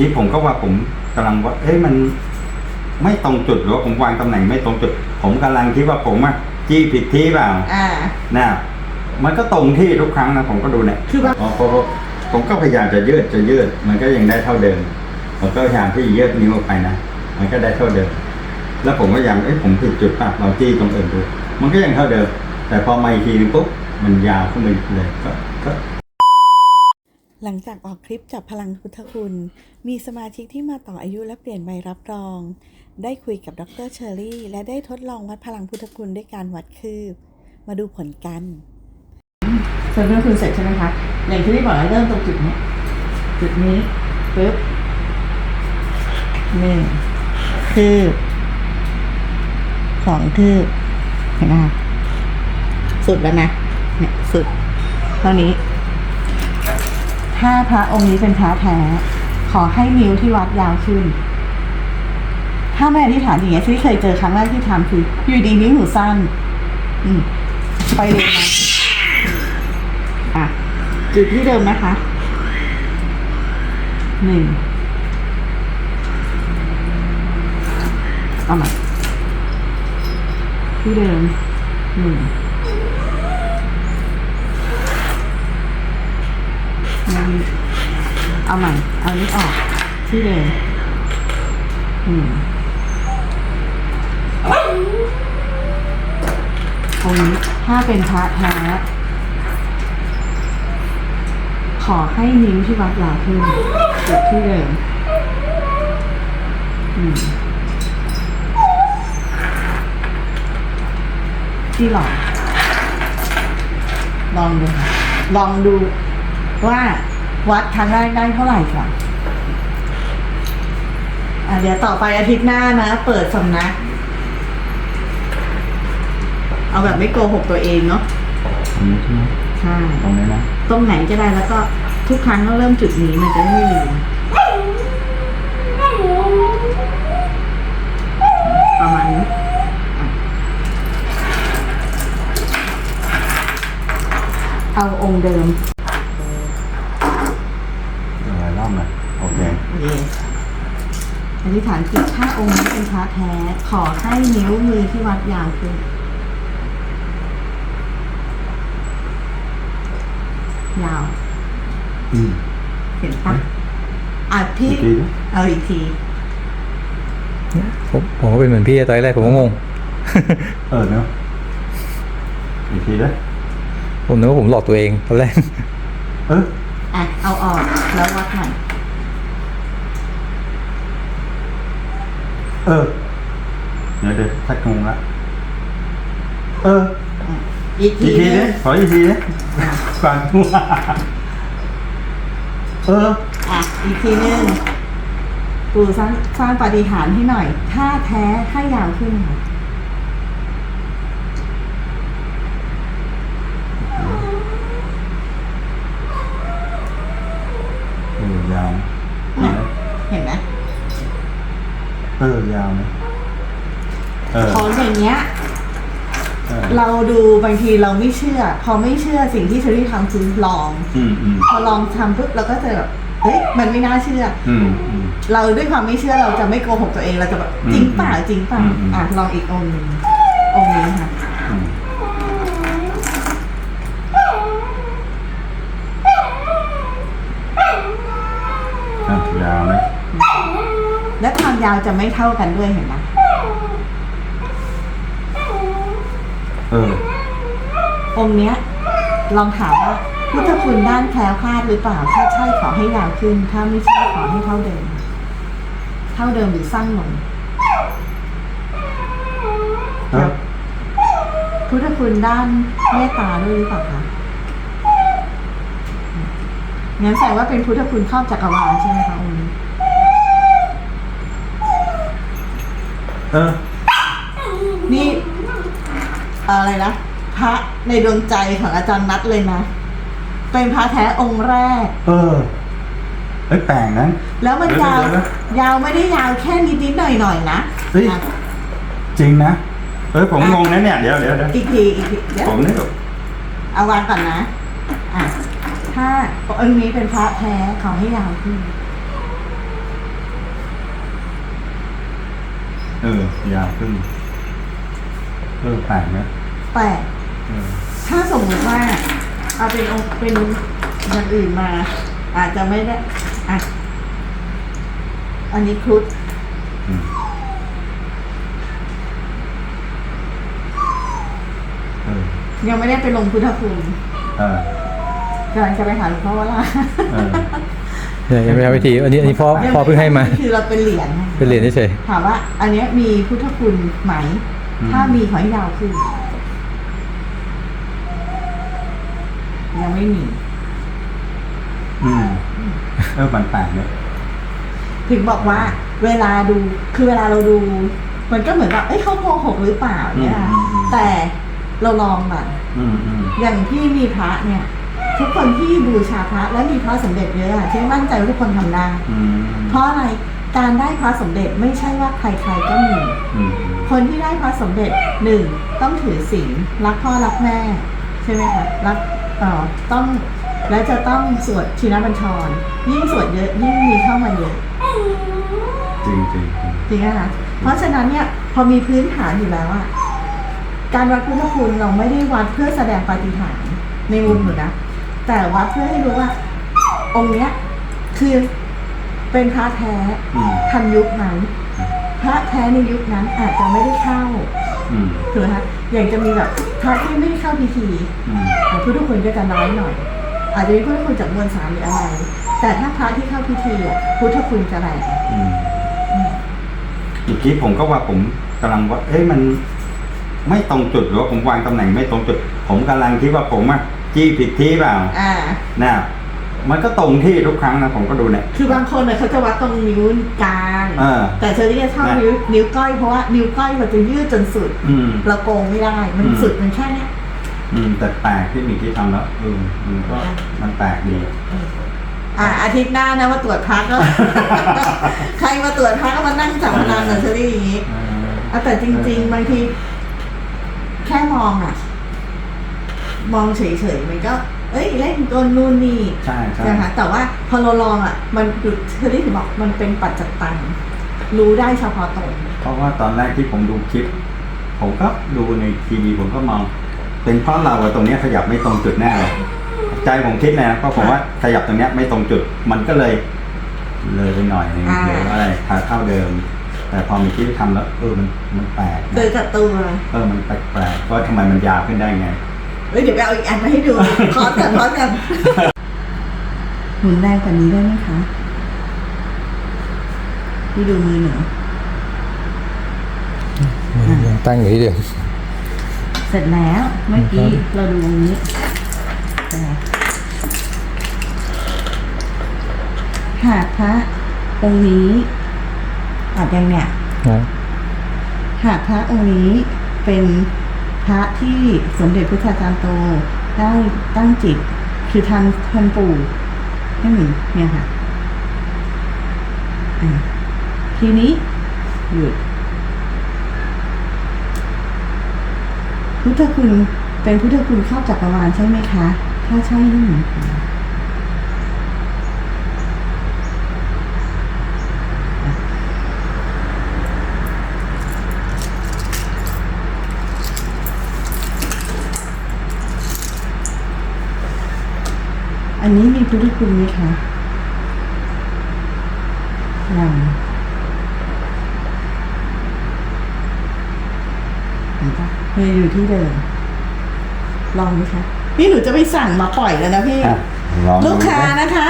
นี่ผมก็ว่าผมกำลังว่า เอ๊ะมันไม่ตรงจุดหรือว่าผมวางตำแหน่งไม่ตรงจุด ผมกำลังคิดว่าผมอะจี้ผิดที่เปล่าอ่านะมันก็ตรงที่ทุกครั้งนะผมก็ดูเนี่ยคือว่าอ๋อเพราะว่าผมก็พยายามจะยืดจะยืด มันก็ยังได้เท่าเดิมผมก็พยายามที่จะยืดนิ้วออกไปนะมันก็ได้เท่าเดิม แล้วผมก็ยังเอ๊ะผมผิดจุดป่ะเราจี้ตรงอื่นดูมันก็ยังเท่าเดิม แต่พอมาอีกทีนึงปุ๊บมันยาวขึ้นไปเลยก็ก็หลังจากออกคลิปจับพลังพุทธคุณ มีสมาชิกที่มาต่ออายุและเปลี่ยนใบรับรอง ได้คุยกับดรเชอรี่ และได้ทดลองวัดพลังพุทธคุณด้วยการวัดคืบ มาดูผลกันเชิญเรื่งคุณเสร็จใช่ไหมคะ อย่างที่พี่บอกแล้วเริ่มตรงจุดนี้ จุดนี้ปึ๊บหนึ่งคืบสองคืบเห็นไหมคะสุดแล้วนะ เนี่ยสุด เท่านี้ ถ้าพระองค์นี้เป็นพระแท้ ขอให้นิ้วที่วัดยาวขึ้น ถ้าไม่อธิษฐานอย่างเงี้ยที่เคยเจอครั้งแรกที่ทำคือ อยู่ดีนิ้วหนูสั้น อืมไปเลยนะอะจุดที่เดิมนะคะหนึ่งเอาใหม่ที่เดิมหนึ่งแล้วนี่ เอาใหม่ เอานี้ออก ที่เดิมหนึ่งตรงนี้ถ้าเป็นพระแท้ขอให้นิ้วที่วัดยาขึ้นจุดที่เดิมอืมที่หลอกลองดูลองดูว่า วัดครั้งแรกได้เท่าไหร่ก่อนอะเดี๋ยวต่อไปอาทิตย์หน้านะ เปิดสำนัก เอาแบบไม่โกหกตัวเองเนาะตรงนี้ใช่ไหมใช่ตรงนี้นะตรงไหนก็ได้แล้วก็ทุกครั้งต้องเริ่มจุดนี้มันจะได้ไม่ลืมประมาณนี้อะเอาองค์เดิม หลายรอบนะโอเคเยอธิษฐานจิตถ้าองค์นี้เป็นพระแท้ ขอให้นิ้วมือที่วัดยาวขึ้นยาวอืมเห็นปะอะพี่อีกทีดิเอาอีกทีผมผมก็เป็นเหมือนพี่ตอนแรกผมก็งง เออเนาะอีกทีนะผมนึกว่าผมหลอกตัวเองตอนแรก เออ อะ เอาออกแล้ววัดใหม่เออ เดี๋ยวเดี๋ยวชักงงละเออ อะอีกอีทีกทีนึนะงขออีกทีนะฟังว่าเออ อะ อีกทีนึงปู่สร้างสร้างปาฏิหาริย์ให้หน่อย ถ้าแท้ให้ยาวขึ้นค่ะ เออยาวนะดีนะ เห็นไหม เออยาวนะเออพออย่างเงี้ยเออเราดูบางทีเราไม่เชื่อ พอไม่เชื่อสิ่งที่เชอรี่ทำคือลอง อืมอืมพอลองทำปุ๊บเราก็จะแบบเฮ้ยมันไม่น่าเชื่อ อืมอืม เราด้วยความไม่เชื่อเราจะไม่โกหกตัวเองเราจะแบบอืมจริงเปล่าจริงเปล่าอืมอืม อะลองอีกองค์หนึ่งองค์นี้ค่ะ ยาวจะไม่เท่ากันด้วยเห็นไหมเออองค์เนี้ย ลองถามว่าพุทธคุณด้านแคล้วคลาดหรือเปล่า ถ้าใช่ขอให้ยาวขึ้น ถ้าไม่ใช่ขอให้เท่าเดิม เท่าเดิมหรือสั้นลงเออพุทธคุณด้านเมตตาด้วยหรือเปล่าคะงั้นแสดงว่าเป็นพุทธคุณครอบจักรวาลใช่ไหมคะองค์นี้ เออ นี่ อะไรนะพระในดวงใจของอาจารย์นัทเลยนะ เป็นพระแท้องค์แรก เออเอ้ยแปลกนะ แล้วมันเดี๋ยวยาว เดี๋ยวนะยาวไม่ได้ยาวแค่นิดๆหน่อยๆนะเฮ้ย อะจริงนะเอ้ยผมงงนะเนี่ยเดี๋ยวเดี๋ยวเดี๋ยวอีกทีอีกทีเดี๋ยวผมนี่แบบเอาวางก่อนนะ อะถ้าองค์นี้เป็นพระแท้ขอให้ยาวขึ้น เออยาวขึ้นเออแปลกไหมแปลกเออถ้าสมมติว่าเอาเป็นองค์เป็นอย่างอื่นมา อาจจะไม่ได้อะอันนี้ครุฑอืมเออยังไม่ได้ไปลงพุทธคุณเออกำลังจะไปหาหลวงพ่อวรา เออ เนี่ยยังไม่ทำพิธีอันนี้อันนี้พ่อพ่อเพิ่งให้มา คือเราเป็นเหรียญนะเป็นเหรียญเฉยถามว่า อันเนี้ยมีพุทธคุณไหม ถ้ามีขอให้ยาวขึ้นยังไม่มี อืมเออมันแปลกเนี่ยถึงบอกว่า เวลาดูคือเวลาเราดู มันก็เหมือนกับเอ้ยเขาโกหกหรือเปล่าเนี่ยนะแต่เราลองแบบอืมอืมอย่างที่มีพระเนี่ย ทุกคนที่บูชาพระและมีพระสมเด็จเยอะอะที่มั่นใจว่าทุกคนทำได้อืมเพราะอะไรการได้พระสมเด็จไม่ใช่ว่าใครๆก็มี อืมคนที่ได้พระสมเด็จหนึ่งต้องถือศีลรักพ่อรักแม่ ใช่ไหมคะรักเอ่อต้องและจะต้องสวดชินบัญชร ยิ่งสวดเยอะยิ่งมีเข้ามาเยอะจริงจริงจริงไหมคะเพราะฉะนั้นเนี่ยพอมีพื้นฐานอยู่แล้วอะการวัดพุทธคุณเราไม่ได้วัดเพื่อแสดงปาฏิหาริย์ในมุมหนูนะ แต่วัดเพื่อให้รู้ว่า องค์เนี้ยคือเป็นพระแท้อืมทันยุคนั้น พระแท้ในยุคนั้นอาจจะไม่ได้เข้าอืมถูกไหมคะอย่างจะมีแบบพระที่ไม่ได้เข้าพิธีอืมอะพุทธคุณก็จะน้อยหน่อย อาจจะมีพุทธคุณจากมวลสารหรืออะไร แต่ถ้าพระที่เข้าพิธีอะพุทธคุณจะแรงอืมเมื่อกี้ผมก็ว่าผมกำลังว่า เอ้ยมัน ไม่ตรงจุดหรือว่าผมวางตำแหน่งไม่ตรงจุด ผมกำลังคิดว่าผมอะ จี้ผิดที่เปล่าอ่า นะมันก็ตรงที่ทุกครั้งนะผมก็ดูเนี่ย คือบางคนเนี่ยเขาจะวัดตรงนิ้วกลางเออแต่เชอรี่จะชอบนะ นิ้วนิ้วก้อยเพราะว่านิ้วก้อยมันจะยืดจนสุดอืม เราโกงไม่ได้ มันอืม สุดมันแค่เนี้ย อืมแต่แปลกที่มีที่ทำแล้วเออมันก็มันแปลกดี อ่าอาทิตย์หน้านะมาตรวจพักก็ ใครมาตรวจพักก็มานั่งจับนานกับเชอรี่อย่างนี้อะแต่จริง ๆ บางที แค่มองอะ มองเฉยๆมันก็ เอ้ยเล่นกลนู่นนี่ใช่ใช่นะคะแต่ว่าพอเราลองอะ มันเธอที่ถึงบอกมันเป็นปัจจตังรู้ได้เฉพาะตนเพราะว่าตอนแรกที่ผมดูคลิป ผมก็ดูในทีวีผมก็มองเป็นเพราะเราอะตรงเนี้ยขยับไม่ตรงจุดแน่เลยใจผมคิดนะเพราะผมว่าขยับตรงเนี้ยไม่ตรงจุดมันก็เลยเลยไปหน่อยนึงอ่าหรือว่าอะไรทาเท่าเดิม แต่พอมีคลิปทำแล้ว เออมันมันแปลกเจอนะกับตัวเออมันแปลกๆว่าทำไมมันยาวขึ้นได้ไง เอ้ยเดี๋ยวไปเอาอีกอันมาให้ดูคอสกันคอสกันหมุนแรงกว่านี้ได้ไหมคะพี่ดูมือหนูๆยังตั้งอยู่ที่เดิมเสร็จแล้วเมื่อกี้เราดูตรงนี้แต่หากพระองค์นี้อาจยังเนี่ยนะหากพระองค์นี้เป็นพ ระที่สมเด็จพุทธาจารย์โตได้ตั้งจิต คือทันทันปู่ให้หมีเนี่ยค่ะทีนี้หยุดพุทธคุณเป็นพุทธคุณครอบจักรวาลใช่ไหมคะ ถ้าใช่ให้หมี อันนี้มีพุทธคุณไหมคะยังเห็นปะเฮ้ยอยู่ที่เดิมลองไหมคะพี่หนูจะไปสั่งมาปล่อยแล้วนะพี่ อะลองดูลูกค้านะคะ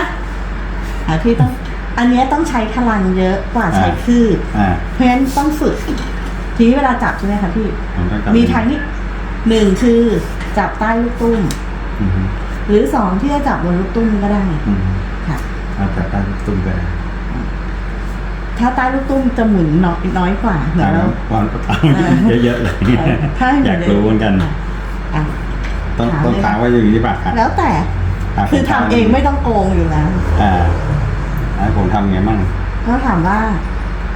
อะพี่ต้อง อันเนี้ยต้องใช้พลังเยอะกว่าใช้คลืด อ่า เพราะฉะนั้นต้องฝึก ทีนี้เวลาจับใช่ไหมคะพี่ผมก็จะมีทางนี้หนึ่งคือจับใต้ลูกตุ้ม อืม หรือสองที่จะจับบนลูกตุ้มก็ได้อืมค่ะ เอาจับได้ตุ้มไปถ้าใต้ลูกตุ้มจะหมุนน้อยน้อยกว่าเหมือนเราวางประทังเออเยอะๆเลยเออถ้าให้อยากรู้เหมือนกัน อะ ต้องถามต้องเลย ถามว่าอย่างนี้ป่ะครับแล้วแต่ะคือทำเองไม่ต้องโกงอยู่แล้ว อ่าให้ผมทำไงมั่งก็ถามว่า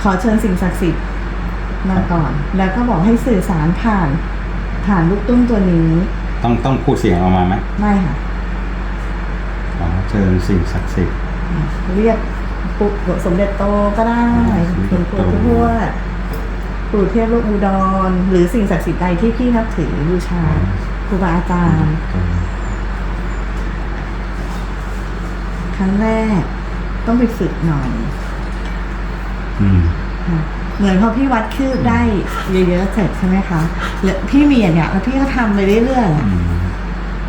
ขอเชิญสิ่งศักดิ์สิทธิ์มาก่อน แล้วก็บอกให้สื่อสารผ่าน ผ่านลูกตุ้มตัวนี้ต้องต้องพูดเสียงออกมาไหมไม่ค่ะขอเชิญสิ่งศักดิ์สิทธิ์เรียกปุ๊บสมเด็จโตก็ได้สมเด็คุณจครูโตทวดปู่เทพลูกอุดร หรือสิ่งศักดิ์สิทธิ์ใดที่พี่นับถือบูชาครูบาอาจารย์ครั้งแรกต้องไปฝึกหน่อยอืมค่ะเหมือนพอพี่วัดคืบได้เยอะๆเสร็จใช่ไหมคะแล้วพี่เมียเนี่ยแล้วพี่ก็ทำไปเรื่อยๆอืม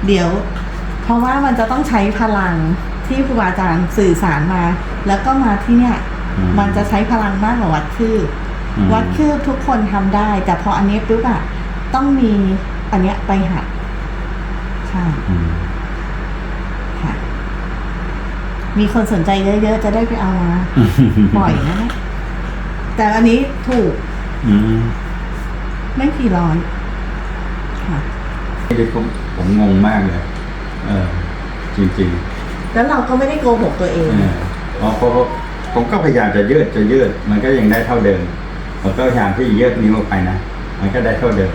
เดี๋ยว เพราะว่ามันจะต้องใช้พลังที่ครูบาอาจารย์สื่อสารมา แล้วก็มาที่เนี่ยมันจะใช้พลังมากกว่าวัดคืบ อืม วัดคืบทุกคนทำได้ แต่พออันนี้ปุ๊บอะต้องมีอันเนี้ยไปหัดใช่อืมค่ะ มีคนสนใจเยอะๆ จะได้ไปเอามาปล่อยนะเนี่ยแต่อันนี้ถูกอืมไม่กี่ร้อยค่ะนี่ผมผมงงมากเลย เออจริงแล้วเราก็ไม่ได้โกหกตัวเอๆง เออเพราะเพราะผมก็พยายามจะยืดจะยืด มันก็ยังได้เท่าเดิมผมก็พยายามที่ยืดนิ้วออกไปนะมันก็ได้เท่าเดิม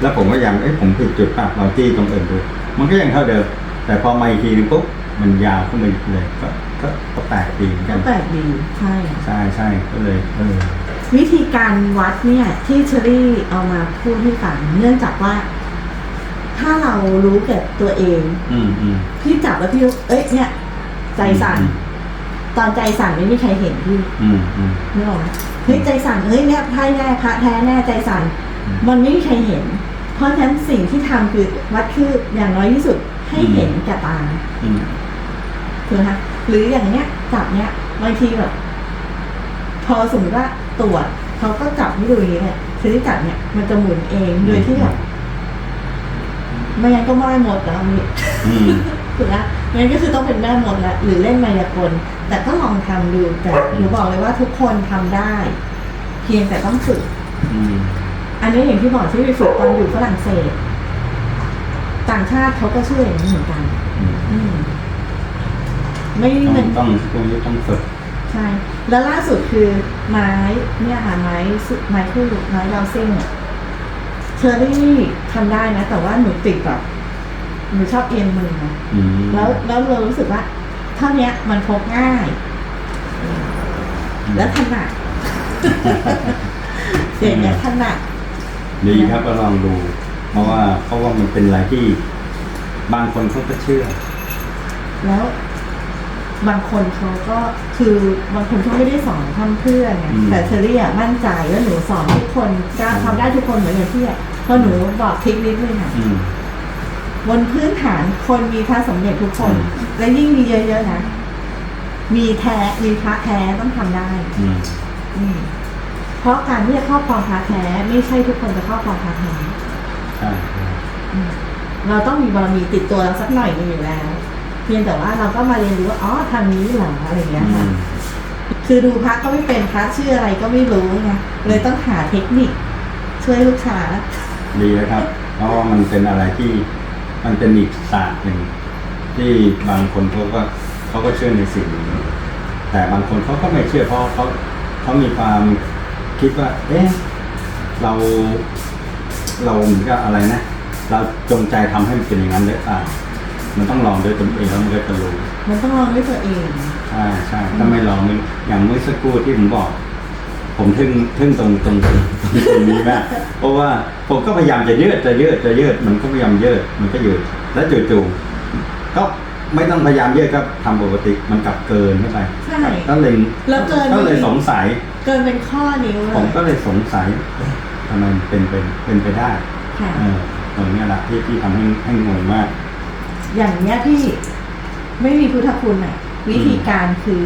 แล้วผมก็ยังเอ้ยผมผิดจุดป่ะเราจี้ตรงอื่นดูมันก็ยังเท่าเดิม แต่พอมาอีกทีนึงปุ๊บมันยาวขึ้นมาอีกเลยก็ก็ก็แปลกดีเหมือนกัก็นแปลกดีใช่ ใช่ใช่ก็เลยเออ วิธีการวัดเนี่ยที่เชอรี่เอามาพูดให้ฟังเนื่องจากว่า ถ้าเรารู้แก่ตัวเอง อืมอืมพี่จับแล้วพี่รู้เอ้ยเนี่ย ใจสั่นอืมตอนใจสั่นไม่มีใครเห็นพี่อืมอืม นึกออกไหมเฮ้ยใจสั่นเฮ้ยเนี่ยพายแน่พระแท้แน่ใจสั่น อืม มันไม่มีใครเห็น เพราะฉะนั้นสิ่งที่ทำคือวัดคืออย่างน้อยที่สุดให้อืมเห็นกับตา อืมถูกไหมคะหรืออย่างเนี้ยจับเนี้ยบางทีแบบพอสมมติว่าตรวจเขาก็จับให้ดูอย่างนี้แหละคือที่จับเนี่ยมันจะหมุนเองโดยที่แบบ ไม่งั้นก็ไม่หมดแล้วนี่อืมถูกไหมงั้นก็คือต้องเป็นแม่มดละหรือเล่นมายากล แต่ก็ลองทำดูแต่หนูบอกเลยว่าทุกคนทำได้ เพียงแต่ต้องฝึก อืมอันนี้อย่างที่บอกที่ไปฝึกตอนอยู่ฝรั่งเศส ต่างชาติเขาก็เชื่ออย่างนี้เหมือนกัน อืมอืม ไม่ต้อมังนต้องพวกนี้ต้องฝึกใช่ แล้วล่าสุดคือไม้เนี่ยค่ะไม้สุไม้คู่ไม้เราซิ่งอะเชอรี่ทำได้นะ แต่ว่าหนูติดแบบหนูชอบเอ็นมือนะอืมแล้วแล้วเรารู้สึกว่าเท่าเนี้ยมันพกง่าย และถนัดอย่างเงี้ยถนัด ดีครับก็ลองดู เพราะว่าเพราะว่ามันเป็นอะไรที่ บางคนเขาก็เชื่อ แล้ว บางคนเขาก็คือบางคนเขาไม่ได้สอนทำเพื่อนไงอืม แต่เชอรี่อะมั่นใจว่าหนูสอนทุกคนกล้าทำได้ทุกคนเหมือนอย่างที่อะเพราะหนูบอกทริคนิดนึงอะอืม บนพื้นฐานคนมีพระสมเด็จทุกคน อืม และยิ่งมีเยอะๆนะ มีแท้มีพระแท้ต้องทำได้อืมอืมเพราะการที่จะครอบครองพระแท้ไม่ใช่ทุกคนจะครอบครองพระแท้ใช่ อืมเราต้องมีบารมีติดตัวเราสักหน่อยหนึงอยู่แล้วเพียงแต่ว่าเราก็มาเรียนรู้ว่าอ๋อทางนี้เหรออะไรอย่างเงี้ยอืค่ะมคือดูพระก็ไม่เป็นพระชื่ออะไรก็ไม่รู้ไงเลยต้องหาเทคนิค ช่วยลูกค้าดีนะครับ เพราะว่ามันเป็นอะไรที่มันเป็นอีกศาสตร์หนึ่งที่บางคนเขาก็เขาก็เชื่อในสิ่งนี้แต่บางคนเขาก็ไม่เชื่อเพราะเขาเขามีความคิดว่า เอ๊ะเราเราเหมือนกับอะไรนะ เราจงใจทำให้มันเป็นอย่างนั้นหรือเปล่า มันต้องลองด้วยตนเองแล้วมันก็จะรู้มันต้องลองด้วยตัวเองใช่ใช่ถ้าไม่ลองมันอย่างเมื่อสักครู่ที่ผมบอก ผมทึ่งทึ่งตรงตรงตรงตรงนี้มากเพราะว่าผมก็พยายามจะยืดจะยืดจะยืดมันก็พยายามยืดมันก็ยืดแล้วจู่ๆก็ไม่ต้องพยายามยืดก็ทำปกติมันกลับเกินเข้าไปใช่ก็เลยแล้วเกินก็เลยสงสัย เกินเป็นข้อนิ้วเลผมยก็เลยสงสัยเอ๊ะทำไมมันเป็นเป็นเป็นไปได้ค่ะเออตรงเนี้ยแหละที่ที่ทำให้ให้งงมาก อย่างเนี้ยพี่ไม่มีพุทธคุณอะ วิธีการคือ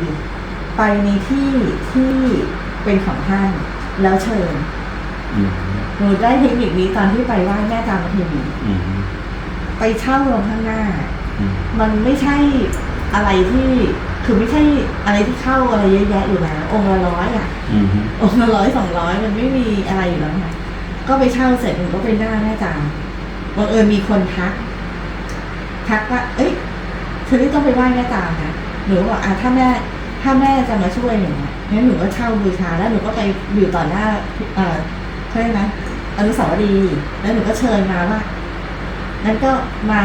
ไปในที่ที่เป็นของท่านแล้วเชิญอืมหนูได้เทคนิคนี้ตอนที่ไปไหว้แม่จามเทวีอืมไปเช่าลงข้างหน้าอืมมันไม่ใช่อะไรที่คือไม่ใช่อะไรที่เข้าอะไรเยอะแยะอยู่แล้วองค์ละร้อยอะอืมองค์ละร้อยสองร้อยมันไม่มีอะไรอยู่แล้วไงก็ไปเช่าเสร็จหนูก็ไปหน้าแม่จามบังเอิญมีคนทัก ทักว่า เอ้ยเธอที่ต้องไปไหว้แม่จามนะหนูบอกอะถ้าแม่ ถ้าแม่จะมาช่วยอย่างเงี้ยงั้นหนูก็เช่าบูชาแล้วหนูก็ไปอยู่ต่อหน้าเอ่อใช่ไหมอนุสาวรีย์แล้วหนูก็เชิญมาว่านั้นก็มา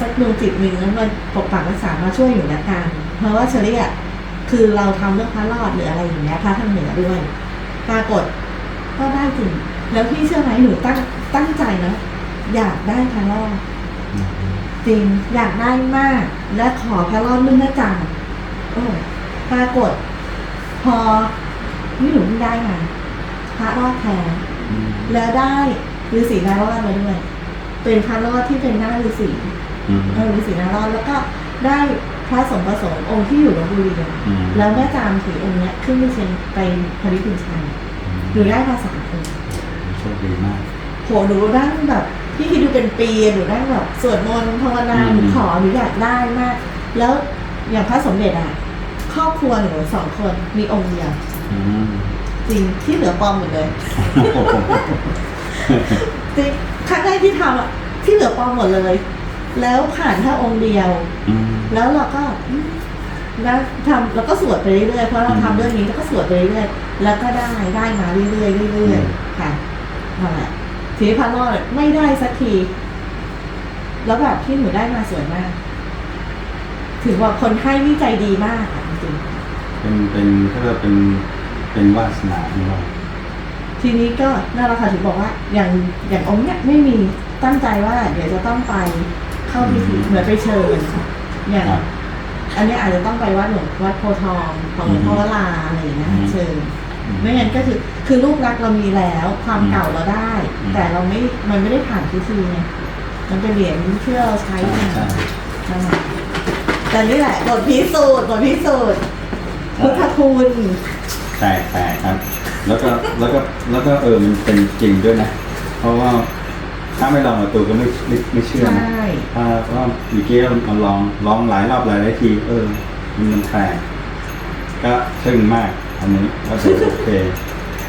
สักดวงจิตหนึ่งแล้วมาปกปักรักษามาช่วยอยู่ละกันเพราะว่าเชอรี่อะคือเราทำเรื่องพระรอดหรืออะไรอย่างเงี้ยพระทางเหนือด้วยปรากฏก็ได้จริงแล้วพี่เชื่อไหมหนูตั้งตั้งใจนะอยากได้พระรอด จริงอยากได้มาก และขอพระรอดรุ่นแม่จังโอ้ปรากฏ พอนี่หนูเพิ่งได้มาพระรอดแทนอืมแล้วได้ฤาษีนารอดมาด้วย เป็นพระรอดที่เป็นหน้าฤาษีอืมเออฤาษีนารอดแล้วก็ได้พระสมประสงค์องค์ที่อยู่ลบบุรีอะอืมแล้วแม่จามถือองค์เนี้ยขึ้นไปเชียงไปพริพุนชัยหนูได้ภาษาองค์โชคดีมากโหหนูนั่งแบบ พี่คิดดูเป็นปีหนูนั่งแบบสวดมนต์ภาวนาหนูขอหนูอยากได้มาก แล้วอย่างพระสมเด็จอะครอบครัวหนูสองคนมีองค์เดียวจริงที่เหลือปลอมหมดเลยจริงครั้งแรกที่ทำอะที่เหลือปลอมหมดเลย แล้วผ่านแค่องค์เดียวแล้วเราก็แล้วทำแล้วก็สวดไปเรื่อยๆเพราะเราทำเรื่องนี้แล้วก็สวดไปเรื่อยๆแล้วก็ได้ได้มาเรื่อยๆเรื่อยๆค่ะนั่นแหละ ทีนี้พระรอดไม่ได้สักที แล้วแบบที่หนูได้มาสวยมาก ถือว่าคนให้นี่ใจดีมากอะจริงเป็นเป็นถ้าเราเป็นเป็นวาสนาของเราๆทีนี้ก็น่ารักค่ะถึงบอกว่า อย่างอย่างองค์เนี้ยไม่มีตั้งใจว่า เดี๋ยวจะต้องไปเข้าพิธีเหมือนไปเชิญอย่าง ครับ อันนี้อาจจะต้องไปวัดหลวงวัดโพธิ์ทองของหลวงพ่อวราอะไรอย่างเงี้ยอืม เชิญอืม ไม่งั้นก็คือคือรูปลักษณ์เรามีแล้ว ความอืมเก่าเราได้อืมแต่เราไม่มันไม่ได้ผ่านพิธีไงมันเป็นเหรียญที่เราใช้ใช่กันใช่นั่นแหละแต่นี่แหละบทพิสูจน์บทพิสูจน์พุทธคุณแตกแตกครับ แล้วก็แล้วก็แล้วก็เออมันเป็นจริงด้วยนะ เพราะว่าถ้าไม่ลองกับตัวก็ไม่ไม่ไม่เชื่อใช่นะถ้าว่าเมื่อกี้เราลองลองหลายรอบหลายหลายที เออ มันมันแปลกก็ทึ่งมาก อันนี้ก็ถือว่าโอเค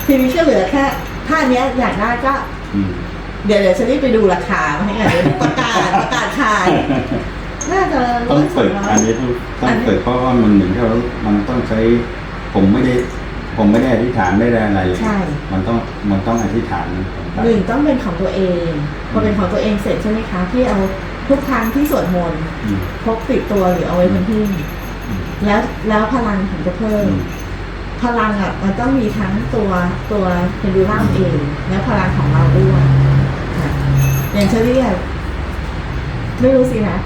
ทีนี้ก็เหลือแค่ถ้าอันเนี้ยอยากได้ก็ อืมเดี๋ยวเดี๋ยวฉันรีบไปดูราคามาให้กันเดี๋ยวประกาศประกาศขายน่าจะลต้องดสอฝึงกร้ออัย นนี้ต้องต้ออังนนี้ฝึกเพราะว่ามันเหมือนกับว่ามันต้องใช้ผมไม่ได้ผมไม่ได้อธิษฐานไม่ได้อะไรเลยใช่ มันต้องมันต้องอธิษฐานของใจหนึ่งต้องเป็นของตัวเองพอเป็นของตัวเองเสร็จใช่ไหมคะที่เอาทุกครั้งที่สวดมนต์อืม พกติดตัวหรือเอาไว้บนที่อืม แล้วแล้วพลังถึงจะเพิ่อืมม พลังอะมันต้องมีทั้งตัวตัวเพนดูลัมเองและพลังของเราด้วยค่ะอย่างเชอรี่อะไม่รู้สินะ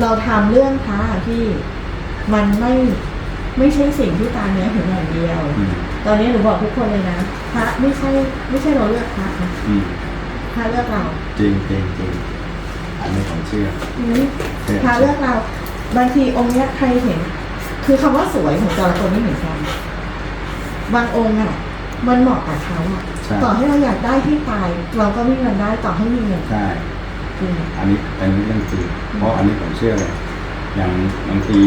เราทำเรื่องพระอะพี่มันไม่ไม่ใช่สิ่งที่ตาเนื้อเห็นอย่างเดียวอืมตอนนี้หนูบอกทุกคนเลยนะพระไม่ใช่ ไม่ใช่เราเลือกพระนะอืมพระเลือกเรา จริงจริงจริงอันนี้ผมเชื่ออืมเชื่อพระเลือกเรา บางทีองค์เนี้ยใครเห็น คือคำว่าสวยของแต่ละคนไม่เหมือนกัน บางองค์อะมันเหมาะกับเขาอะใช่ ต่อให้เราอยากได้ที่ตาย เราก็มีเงินได้ต่อให้มีเงินใช่จริงอันนี้อันนี้เรื่องจริงเพราะอันนี้ผมเชื่อเลยอย่างบางที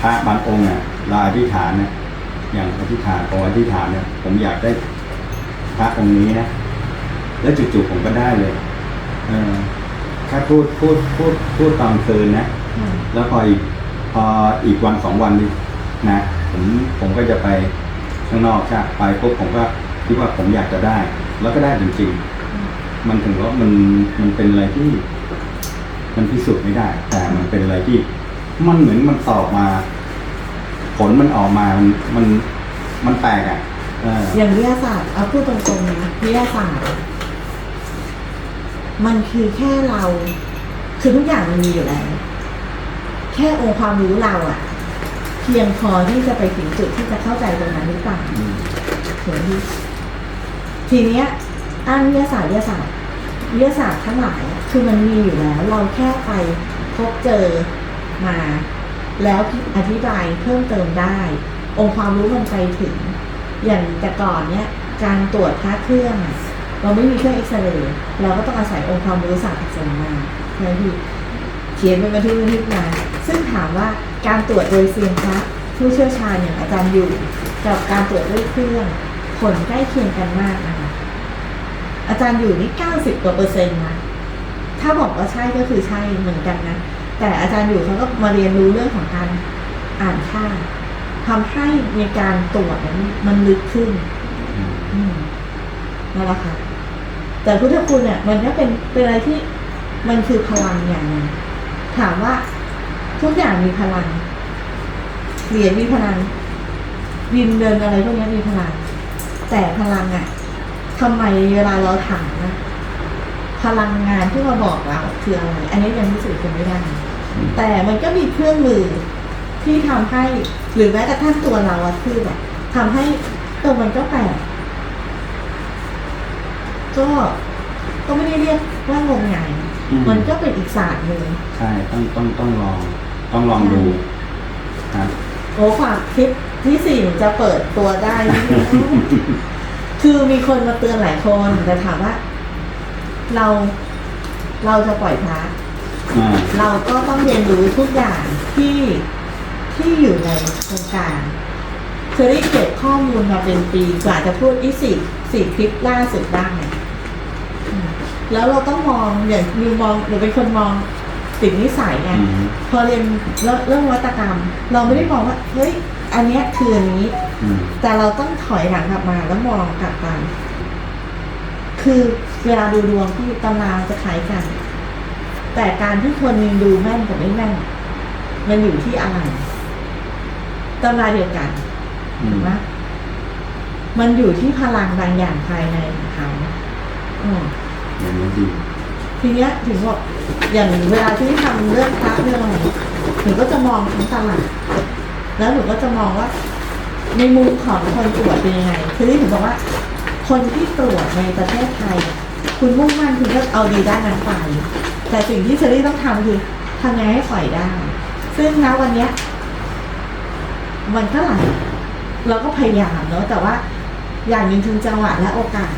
พระบางองค์เนี่ยเราอธิษฐานเนี่ยอย่างอธิษฐานผมอธิษฐานเนี่ยผมอยากได้พระองค์นี้นะแล้วจู่ๆผมก็ได้เลยเออแค่พูดพูดพูดพูดตอนคืนนะค่ะแล้วพออีกพออีกวันสองวันนี้นะผมผมก็จะไป ข้างนอกใช่ไปปุ๊บผมก็คิดว่าผมอยากจะได้ แล้วก็ได้จริงๆ มันถึงว่ามันมันเป็นอะไรที่ มันพิสูจน์ไม่ได้ แต่มันเป็นอะไรที่ มันเหมือนมันตอบมา ผลมันออกมามันมันมันแปลกอะอออย่างวิทยาศาสตร์เอาพูดตรงๆนะวิทยาศาสตร์ มันคือแค่เรา คือทุกอย่างมันมีอยู่แล้ว แค่องค์ความรู้เราอะ เพียงพอที่จะไปถึงจุดที่จะเข้าใจตรงนั้นหรือเปล่าอืมเห็นที่ทีเนี้ยอ้างวิทยาศาสตร์วิทยาศาสตร์วิทยาศาสตร์ทั้งหลายอะคือมันมีอยู่แล้ว เราแค่ไปพบเจอมา แล้วอธิบายเพิ่มเติมได้ องค์ความรู้มันไปถึง อย่างแต่ก่อนเนี้ยการตรวจค่าเครื่องอะเราไม่มีเครื่องเอ็กซเรย์เราก็ต้องอาศัยองค์ความรู้ศาสตร์อักษรมาใช่ไหมพี่เขียนเป็นบันทึกบันทึกมา ซึ่งถามว่าการตรวจโดยเซียนพระผู้เชี่ยวชาญอย่างอาจารย์อยู่กับการตรวจด้วยเครื่องผลใกล้เคียงกันมากนะคะอาจารย์อยู่นี่เก้าสิบกว่าเปอร์เซ็นต์นะถ้าบอกว่าใช่ก็คือใช่เหมือนกันนะแต่อาจารย์อยู่เขาก็มาเรียนรู้เรื่องของการอ่านค่าทำให้ในการตรวจนั้นมันลึกขึ้นอืมอืมนั่นแหละค่ะ แต่พุทธคุณเนี่ย มันก็เป็นเป็นอะไรที่มันคือพลังอย่างหนึ่งถามว่า ทุกอย่างมีพลัง เหรียญมีพลัง วินเดินอะไรพวกนี้มีพลัง แต่พลังอะทำไมเวลาเราถามนะพลังงานที่มาบอกเราคืออะไร อันนี้ยังพิสูจน์กันไม่ได้ แต่มันก็มีเครื่องมือที่ทำให้ หรือแม้กระทั่งตัวเราอะคือแบบทำให้ตัวมันก็แปลกก็ก็ไม่ได้เรียกว่างมงายอืมมันก็เป็นอีกศาสตร์หนึ่งใช่ ต้องต้องต้องลอง ต้องลองดูครับโอ้ฝากคลิปที่สี่หนูจะเปิดตัวได้ไหมคือมีคนมาเตือนหลายคนแต่ถามว่า เรา เราจะปล่อยพระอ่าเราก็ต้องเรียนรู้ทุกอย่างที่ที่อยู่ในโครงการเคยได้เก็บข้อมูลมาเป็นปีกว่าจะพูดอีสี่สี่คลิปล่าสุดได้อืมแล้วเราต้องมองอย่างนิวมองหรือเป็นคนมอง สิ่งนิสัยไงอืมพอเรียนเรื่องเรื่องนวัตกรรม เราไม่ได้มองว่าเฮ้ยอันเนี้ยคืออันนี้อืมแต่เราต้องถอยหลังกลับมาแล้วมองกลับกันคือเวลาดูดวงที่ตำราจะคล้ายกัน แต่การที่คนหนึงดูแม่นกับไม่แม่นมันอยู่ที่อะไรตำราเดียวกันอืถูมกไหมมันอยู่ที่พลังบางอย่างภายในของเขาอืมอย่างนี้ดี ทีเนี้ยถึงบอกอย่างเวลาที่ทำเรื่องพระเรื่องอะไรหนูก็จะมองทั้งตลาดแล้วหนูก็จะมองว่า ในมุมของคนตรวจเป็นยังไงคือที่หนูบอกว่า คนที่ตรวจในประเทศไทย คุณมุ่งมั่นคุณก็เอาดีด้านนั้นไปแต่สิ่งที่เชอรี่ต้องทำคือทำไงให้ปล่อยได้ ซึ่งณวันเนี้ยมันก็หลายเราก็พยายามเนาะแต่ว่าอย่างหนึ่งคือจังหวะและโอกาส